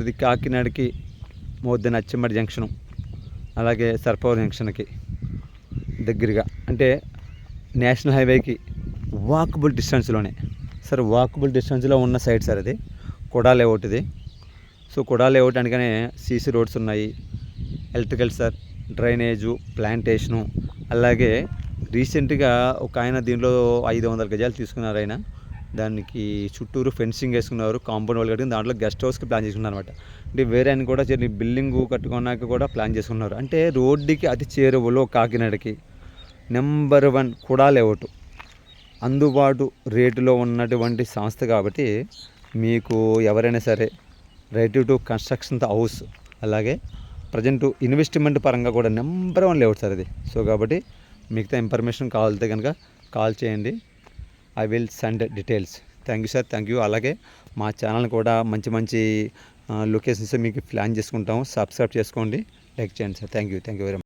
ఇది కాకినాడకి మోద్దెన then junction అలాగే సర్పవరం జంక్షన్కి దగ్గరగా అంటే నేషనల్ హైవేకి వాకబుల్ డిస్టెన్స్లోనే. సార్ వాకబుల్ డిస్టెన్స్లో ఉన్న సైడ్ సార్ అది కొడా లేఅవుట్ ఇది. సో కొడా లేఅవుట్ అనగానే సీసీ రోడ్స్ ఉన్నాయి ఎలక్ట్రికల్ సార్ డ్రైనేజు ప్లాంటేషను అలాగే రీసెంట్గా ఒక ఆయన దీనిలో ఐదు వందల గజాలు తీసుకున్నారు ఆయన. దానికి చుట్టూరు ఫెన్సింగ్ వేసుకున్నారు కాంపౌండ్ వాళ్ళు కట్టుకుని దాంట్లో గెస్ట్ హౌస్కి ప్లాన్ చేసుకున్నారు అనమాట అంటే వేరే అని కూడా బిల్డింగ్ కట్టుకున్నాక కూడా ప్లాన్ చేసుకున్నారు. అంటే రోడ్డుకి అతి చేరువలో కాకినాడకి నెంబర్ వన్ కూడా లేవటు అందుబాటు రేటులో ఉన్నటువంటి సంస్థ కాబట్టి మీకు ఎవరైనా సరే రైట్ టు కన్స్ట్రక్షన్ హౌస్ అలాగే ప్రజెంట్ ఇన్వెస్ట్మెంట్ పరంగా కూడా నెంబర్ వన్ లేవుట్ సార్ ఇది సో కాబట్టి మిగతా ఇన్ఫర్మేషన్ కావాలితే కనుక కాల్ చేయండి. I will send details. Thank you sir thank you. అలాగే మా ఛానల్ కూడా మంచి మంచి లొకేషన్స్ మీకు ప్లాన్ చేసుకుంటాము. సబ్స్క్రైబ్ చేసుకోండి. లైక్ చేయండి sir. Thank you thank you very much